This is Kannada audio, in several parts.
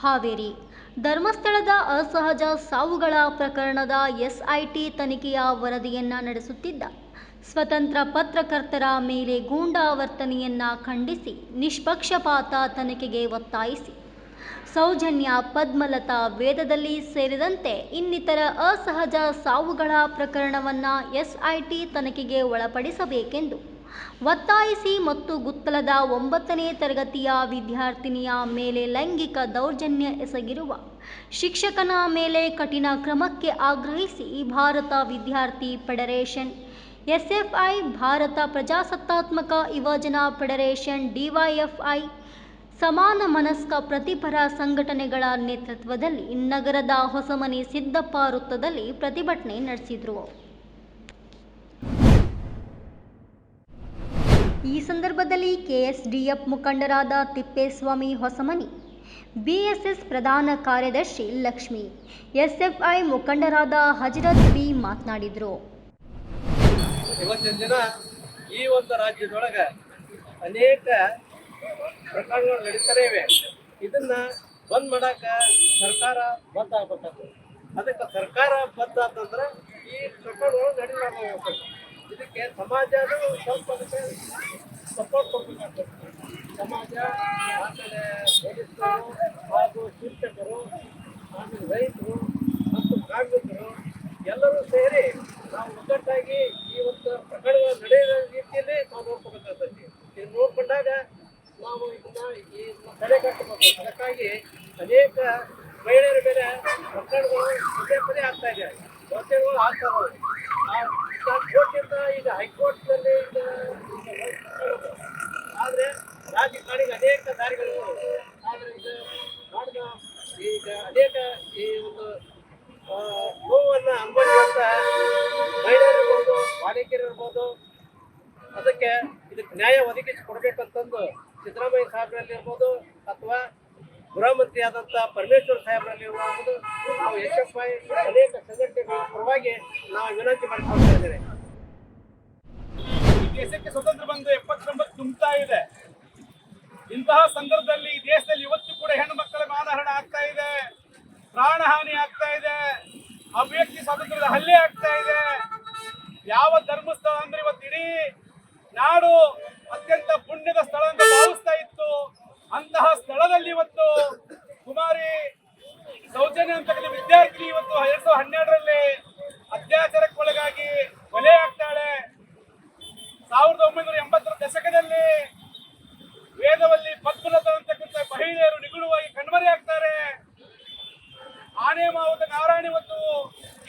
ಹಾವೇರಿ. ಧರ್ಮಸ್ಥಳದ ಅಸಹಜ ಸಾವುಗಳ ಪ್ರಕರಣದ ಎಸ್ಐಟಿ ತನಿಖೆಯ ವರದಿಯನ್ನು ನಡೆಸುತ್ತಿದ್ದ. ಸ್ವತಂತ್ರ ಪತ್ರಕರ್ತರ ಮೇಲೆ ಗೂಂಡಾ ವರ್ತನೆಯನ್ನು ಖಂಡಿಸಿ, ನಿಷ್ಪಕ್ಷಪಾತ ತನಿಖೆಗೆ ಒತ್ತಾಯಿಸಿ. ಸೌಜನ್ಯ ಪದ್ಮಲತಾ ವೇದದಲ್ಲಿ ಸೇರಿದಂತೆ ಇನ್ನಿತರ ಅಸಹಜ ಸಾವುಗಳ ಪ್ರಕರಣವನ್ನ ಎಸ್ಐಟಿ ತನಿಖೆಗೆ ಒಳಪಡಿಸಬೇಕೆಂದು ಒತ್ತಾಯಿಸಿ ಮತ್ತು ಗುತ್ತಲದ ಒಂಬತ್ತನೇ ತರಗತಿಯ ವಿದ್ಯಾರ್ಥಿನಿಯ ಮೇಲೆ ಲೈಂಗಿಕ ದೌರ್ಜನ್ಯ ಎಸಗಿರುವ ಶಿಕ್ಷಕನ ಮೇಲೆ ಕಠಿಣ ಕ್ರಮಕ್ಕೆ ಆಗ್ರಹಿಸಿ ಭಾರತ ವಿದ್ಯಾರ್ಥಿ ಫೆಡರೇಷನ್, ಎಸ್ಎಫ್ಐ, ಭಾರತ ಪ್ರಜಾಸತ್ತಾತ್ಮಕ ಯುವಜನ ಫೆಡರೇಷನ್, ಡಿವೈಎಫ್ಐ, ಸಮಾನ ಮನಸ್ಕ ಪ್ರತಿಪರ ಸಂಘಟನೆಗಳ ನೇತೃತ್ವದಲ್ಲಿ ನಗರದ ಹೊಸಮನೆ ಸಿದ್ದಪ್ಪ ವೃತ್ತದಲ್ಲಿ ಪ್ರತಿಭಟನೆ ನಡೆಸಿದರು. ಈ ಸಂದರ್ಭದಲ್ಲಿ ಕೆಎಸ್ಡಿಎಫ್ ಮುಖಂಡರಾದ ತಿಪ್ಪೇಸ್ವಾಮಿ ಹೊಸಮನಿ, ಬಿಎಸ್ಎಸ್ ಪ್ರಧಾನ ಕಾರ್ಯದರ್ಶಿ ಲಕ್ಷ್ಮಿ, ಎಸ್ಎಫ್ಐ ಮುಖಂಡರಾದ ಹಜರತ್ ಬಿ ಮಾತನಾಡಿದರು. ಇವತ್ತಿನ ದಿನ ಈ ಒಂದು ರಾಜ್ಯದೊಳಗೆ ಅನೇಕ ಪ್ರಕರಣಗಳು ನಡೀತಾನೆ ಇವೆ. ಇದನ್ನ ಬಂದ್ ಮಾಡಾಕ ಸರ್ಕಾರ ಬದ್ಧ ಆಗ್ಬೇಕಾಗ್ತದೆ ಅದಕ್ಕೆ ಸರ್ಕಾರ ಬದ್ಧ ಅಂತಂದ್ರೆ ಈ ಪ್ರಕರಣಗಳು ನಡೀಲಾರ್ದು ಹೋಗ್ಬೇಕು ಸಮಾಜ ಸ್ವಲ್ಪ ಅದಕ್ಕೆ ಸಪೋರ್ಟ್ ಕೊಡ್ಬೇಕಾಗ್ತದೆ ಸಮಾಜ, ಆಮೇಲೆ ಪೊಲೀಸರು ಹಾಗೂ ಶಿಕ್ಷಕರು, ಆಮೇಲೆ ರೈತರು ಮತ್ತು ಕಾರ್ಮಿಕರು ಎಲ್ಲರೂ ಸೇರಿ ನಾವು ಒಗ್ಗಟ್ಟಾಗಿ ಈ ಒಂದು ಪ್ರಕರಣಗಳು ನಡೆಯುವ ರೀತಿಯಲ್ಲಿ ನಾವು ನೋಡ್ಕೊಬೇಕಾಗ್ತದೆ ಇದು ನೋಡ್ಕೊಂಡಾಗ ನಾವು ಇದನ್ನ ಈ ತಡೆಗಟ್ಟಬೇಕು ಅದಕ್ಕಾಗಿ ಅನೇಕ ಮಹಿಳೆಯರ ಮೇಲೆ ಪ್ರಕರಣಗಳು ಪದೇ ಪದೇ ಆಗ್ತಾ ಇದೆ. ಆಗ್ತಾರೆ ಕೋರ್ಟಿಂದ ಈಗ ಹೈಕೋರ್ಟ್ನಲ್ಲಿ ಆದರೆ ರಾಜಕಾರಣಿಗೆ ಅನೇಕ ದಾರಿಗಳು ಆದರೆ ಇದು ಮಾಡಿದ ಈಗ ಅನೇಕ ಈ ಒಂದು ನೋವನ್ನು ಅನುಭವಿಸುವಂತ ಮಹಿಳೆಯರಿರ್ಬೋದು ಬಾಲಕಿಯರಿರ್ಬೋದು ಅದಕ್ಕೆ ಇದಕ್ಕೆ ನ್ಯಾಯ ಒದಗಿಸಿ ಕೊಡ್ಬೇಕಂತಂದು ಸಿದ್ದರಾಮಯ್ಯ ಸಾಹೇಬ್ರಲ್ಲಿ ಇರ್ಬೋದು ಅಥವಾ ಗೃಹ ಮಂತ್ರಿ ಆದಂಥ ಪರಮೇಶ್ವರ್ ಸಾಹೇಬರಲ್ಲಿ ನಾವು ಎಚ್ ಅನೇಕ ಸಂಘಟನೆಗಳ ಪರವಾಗಿ ನಾವು ವಿನಂತಿ ಮಾಡಿಕೊಳ್ತಾ ಇದ್ದೇವೆ. ದೇಶಕ್ಕೆ ಸ್ವತಂತ್ರ ಬಂದು ಎಪ್ಪತ್ತೊಂಬತ್ತು ತುಂಬುತ್ತಾ ಇದೆ. ಇಂತಹ ಸಂದರ್ಭದಲ್ಲಿ ಈ ದೇಶದಲ್ಲಿ ಇವತ್ತು ಕೂಡ ಹೆಣ್ಣು ಮಕ್ಕಳ ಮಾನಹರಣ ಆಗ್ತಾ ಇದೆ. ಪ್ರಾಣಹಾನಿ ಆಗ್ತಾ ಇದೆ. ಅಭಿವ್ಯಕ್ತಿ ಸ್ವಾತಂತ್ರ್ಯದ ಹಲ್ಲೆ ಆಗ್ತಾ ಇದೆ. ಯಾವ ಧರ್ಮಸ್ಥಳ ಅಂದ್ರೆ ಇವತ್ತು ಇಡೀ ನಾಡು ಅತ್ಯಂತ ಪುಣ್ಯದ ಸ್ಥಳ ಅಂತ ಭಾವಿಸ್ತಾ ಇತ್ತು. ಅಂತಹ ಸ್ಥಳದಲ್ಲಿ ಇವತ್ತು ಕುಮಾರಿ ಸೌಜನ್ಯ ಅಂತಕ್ಕಂಥ ವಿದ್ಯಾರ್ಥಿ ಇವತ್ತು ಎರಡ್ ಸಾವಿರದ ಹನ್ನೆರಡರಲ್ಲಿ ಅತ್ಯಾಚಾರಕ್ಕೊಳಗಾಗಿ ಕೊಲೆ ಆಗ್ತಾಳೆ. ಸಾವಿರದ ಒಂಬೈನೂರ ಎಂಬತ್ತರ ದಶಕದಲ್ಲಿ ವೇದವಲ್ಲಿ ಪದ್ಮಲತ ಅಂತಕ್ಕಂಥ ಮಹಿಳೆಯರು ನಿಗುಣವಾಗಿ ಕಣ್ಮರೆಯಾಗ್ತಾರೆ ಆನೆ, ಮಾವುತ, ನಾರಾಯಣ ಇವತ್ತು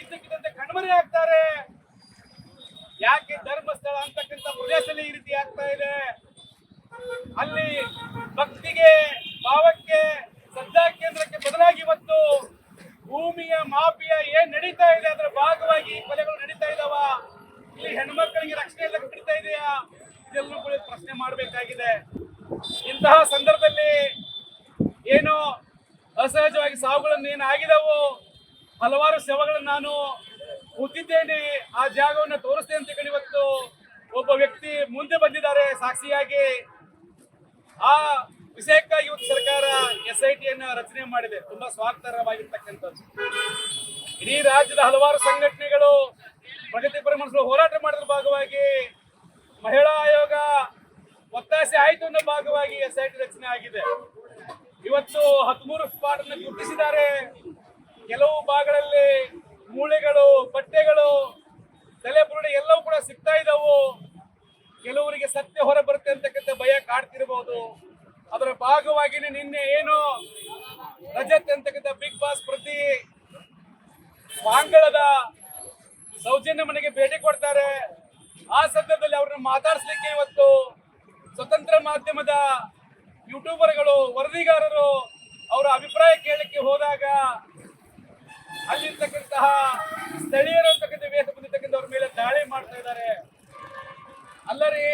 ಇದ್ದಕ್ಕಿದ್ದಂತೆ ಕಣ್ಮರೆಯಾಗ್ತಾರೆ ಯಾಕೆ ಧರ್ಮಸ್ಥಳ ಅಂತಕ್ಕಂಥ ಪ್ರದೇಶದಲ್ಲಿ ಈ ರೀತಿ ಆಗ್ತಾ ಇದೆ. ಅಲ್ಲಿ ಭಕ್ತಿಗೆ ಭಾವಕ್ಕೆ ಶ್ರದ್ಧಾ ಕೇಂದ್ರಕ್ಕೆ ಬದಲಾಗಿ ಇವತ್ತು ಭೂಮಿಯ ಮಾಫಿಯಾ ಏನ್ ನಡೀತಾ ಇದೆ, ಅದರ ಭಾಗವಾಗಿ ಕೊಲೆಗಳು ನಡೀತಾ ಇದಾವ? ಇಲ್ಲಿ ಹೆಣ್ಮಕ್ಕಳಿಗೆ ರಕ್ಷಣೆ ಎಲ್ಲ ನಡೀತಾ ಇದೆಯಾ? ಇದೆಲ್ಲೂ ಕೂಡ ಪ್ರಶ್ನೆ ಮಾಡಬೇಕಾಗಿದೆ. ಇಂತಹ ಸಂದರ್ಭದಲ್ಲಿ ಏನು ಅಸಹಜವಾಗಿ ಸಾವುಗಳನ್ನು ಏನು ಆಗಿದವು? ಹಲವಾರು ಶವಗಳನ್ನು ನಾನು ಕೂತಿದ್ದೇನೆ, ಆ ಜಾಗವನ್ನು ತೋರಿಸ್ತೇನೆ ಅಂತ ಹೇಳಿ ಇವತ್ತು ಒಬ್ಬ ವ್ಯಕ್ತಿ ಮುಂದೆ ಬಂದಿದ್ದಾರೆ ಸಾಕ್ಷಿಯಾಗಿ. ಆ ವಿಷಯಕ್ಕಾಗಿ ಇವತ್ತು ಸರ್ಕಾರ ಎಸ್ ಐ ಟಿಯನ್ನು ರಚನೆ ಮಾಡಿದೆ. ತುಂಬಾ ಸ್ವಾಗತಾರ್ಹವಾಗಿರ್ತಕ್ಕಂಥದ್ದು ಇಡೀ ರಾಜ್ಯದ ಹಲವಾರು ಸಂಘಟನೆಗಳು ಪ್ರಗತಿಪರ ಮನಸ್ಸು ಹೋರಾಟ ಮಾಡಿದ್ರ ಭಾಗವಾಗಿ ಮಹಿಳಾ ಆಯೋಗ ಒತ್ತಾಸೆ ಆಯಿತು ಅನ್ನೋ ಭಾಗವಾಗಿ ಎಸ್ ಐ ಟಿ ರಚನೆ ಆಗಿದೆ. ಇವತ್ತು ಹದಿಮೂರು ಸ್ಪಾಟ್ ಅನ್ನು ಗುರುತಿಸಿದ್ದಾರೆ. ಕೆಲವು ಭಾಗಗಳಲ್ಲಿ ಮೂಳೆಗಳು, ಬಟ್ಟೆಗಳು ತಲೆಬುರುಡೆ ಎಲ್ಲವೂ ಕೂಡ ಸಿಗ್ತಾ ಇದಾವು. ಕೆಲವರಿಗೆ ಸತ್ಯ ಹೊರ ಬರುತ್ತೆ ಅಂತಕ್ಕಂಥ ಭಯ ಕಾಡ್ತಿರಬಹುದು ಅದರ ಭಾಗವಾಗಿ ನಿನ್ನೆ ಏನು ರಜತ್ ಅಂತಕ್ಕಂಥ ಬಿಗ್ ಬಾಸ್ ಪ್ರತಿ ವಾಂಗಳದ ಸೌಜನ್ಯ ಮನೆಗೆ ಭೇಟಿ ಕೊಡ್ತಾರೆ. ಆ ಸಂದರ್ಭದಲ್ಲಿ ಅವ್ರನ್ನ ಮಾತಾಡಿಸ್ಲಿಕ್ಕೆ ಇವತ್ತು ಸ್ವತಂತ್ರ ಮಾಧ್ಯಮದ ಯೂಟ್ಯೂಬರ್ಗಳು, ವರದಿಗಾರರು ಅವರ ಅಭಿಪ್ರಾಯ ಕೇಳಲಿಕ್ಕೆ ಹೋದಾಗ ಅಲ್ಲಿರ್ತಕ್ಕಂತಹ ಸ್ಥಳೀಯರು ವೇಷ ಬಂದಿರ್ತಕ್ಕಂಥವ್ರ ಮೇಲೆ ದಾಳಿ ಮಾಡ್ತಾ ಇದ್ದಾರೆ. ಅಲ್ಲರಿ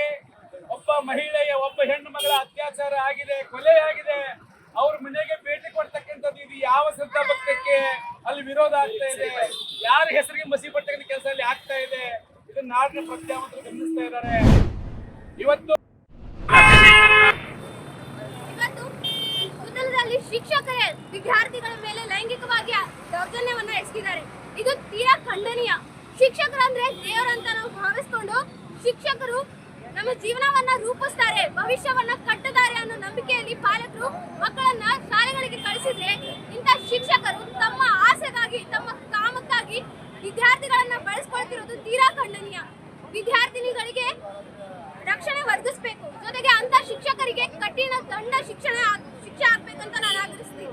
ಒಬ್ಬ ಮಹಿಳೆಯ ಒಬ್ಬ ಹೆಣ್ಣು ಮಗಳ ಅತ್ಯಾಚಾರ ಆಗಿದೆ, ಕೊಲೆ ಆಗಿದೆ. ಅವ್ರ ಮನೆಗೆ ಭೇಟಿ ಕೊಡ್ತಕ್ಕಂಥದ್ದು ಇದು ಯಾವ ಭಕ್ತಕ್ಕೆ ಅಲ್ಲಿ ವಿರೋಧ ಆಗ್ತಾ ಇದೆ? ಯಾರ ಹೆಸರಿಗೆ ಮಸಿ ಪಟ್ಟಕ್ಕಂಥ ಕೆಲಸ ಅಲ್ಲಿ ಆಗ್ತಾ ಇದೆ? ಇದನ್ನ ನಾಡಿನ ಪ್ರತ್ಯಾವಂತರು ಗಮನಿಸ್ತಾ ಇದ್ದಾರೆ. ಇವತ್ತು ಶಿಕ್ಷಕರೇ ವಿದ್ಯಾರ್ಥಿಗಳ ಮೇಲೆ ಲೈಂಗಿಕವಾಗಿ ದೌರ್ಜನ್ಯವನ್ನ ಎಸಗಿದ್ದಾರೆ. ಇದು ತೀರಾ ಖಂಡನೀಯ. ಶಿಕ್ಷಕರಂದ್ರೆ ದೇವರಂತ ನಾವು ಭಾವಿಸ್ಕೊಂಡು ಶಿಕ್ಷಕರು ನಮ್ಮ ಜೀವನವನ್ನ ರೂಪಿಸ್ತಾರೆ, ಭವಿಷ್ಯವನ್ನ ಕಟ್ಟುತ್ತಾರೆ ಅನ್ನೋ ನಂಬಿಕೆಯಲ್ಲಿ ಪಾಲಕರು ಮಕ್ಕಳನ್ನ ಶಾಲೆಗಳಿಗೆ ಕಳಿಸಿದ್ರೆ ಇಂಥ ಶಿಕ್ಷಕರು ತಮ್ಮ ಆಸೆಗಾಗಿ, ತಮ್ಮ ಕಾಮಕ್ಕಾಗಿ ವಿದ್ಯಾರ್ಥಿಗಳನ್ನ ಬಳಸ್ಕೊಳ್ತಿರೋದು ತೀರಾ ಖಂಡನೀಯ. ವಿದ್ಯಾರ್ಥಿನಿಗಳಿಗೆ ರಕ್ಷಣೆ ಒದಗಿಸ್ಬೇಕು. ಜೊತೆಗೆ ಅಂತ ಶಿಕ್ಷಕರಿಗೆ ಕಠಿಣ ದಂಡ ಶಿಕ್ಷಣ, ಶಿಕ್ಷೆ ಆಗ್ಬೇಕಂತ ನಾನು ಆಗ್ರಹಿಸ್ತೇನೆ